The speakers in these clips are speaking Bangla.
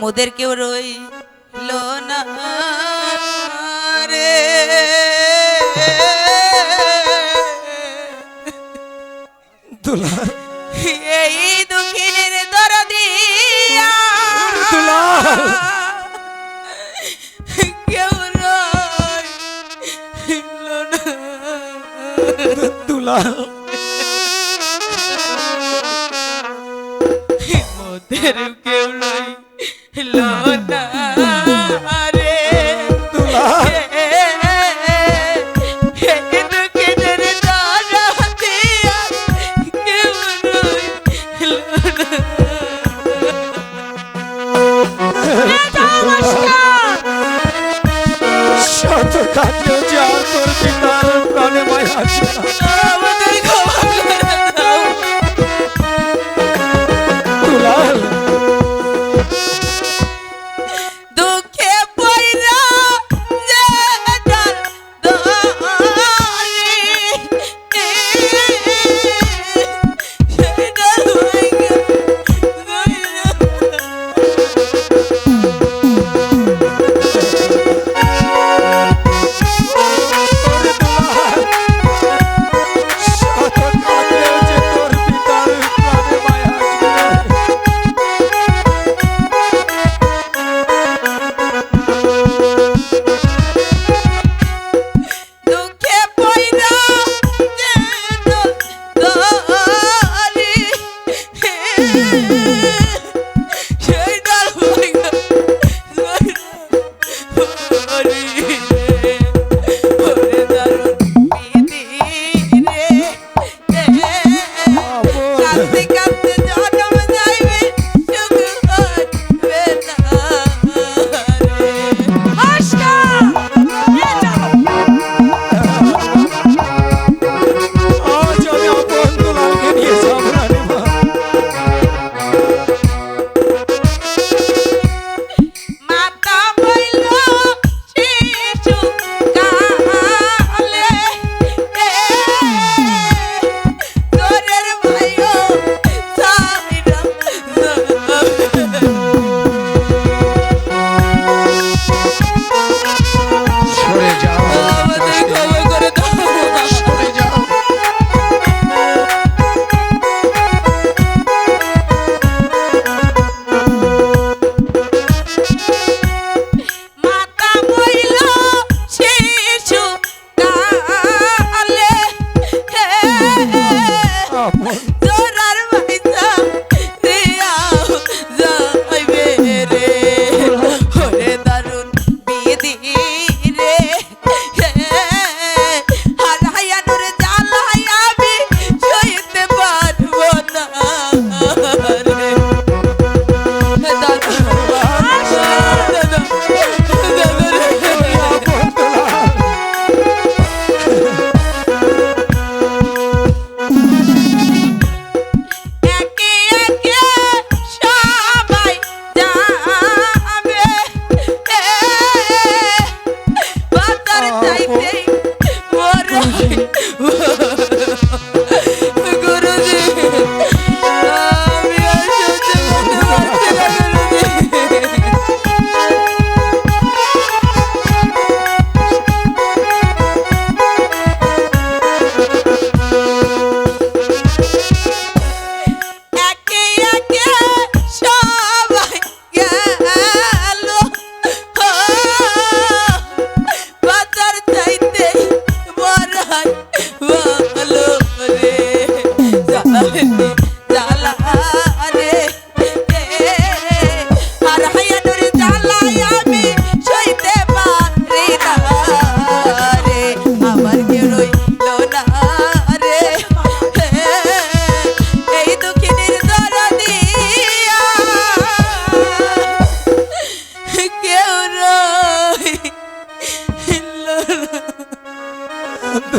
মোদের কেউ রইল না রে। এই দুঃখিনীর দরদিয়া কেউ রইল না। দুলা। মোদের কেউ আশা তোলার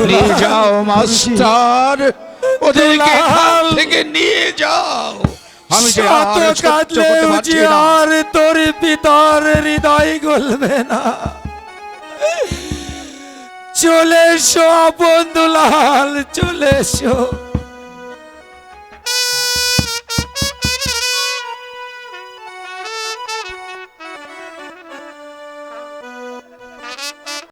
নিয়ে যাও মাস্টার। ওদেরকে এখান থেকে নিয়ে যাও। আমি কাঁদলে আর তোর পিতার হৃদয় গলবে না। চলে এসো বন্ধুলাল চলে এসো।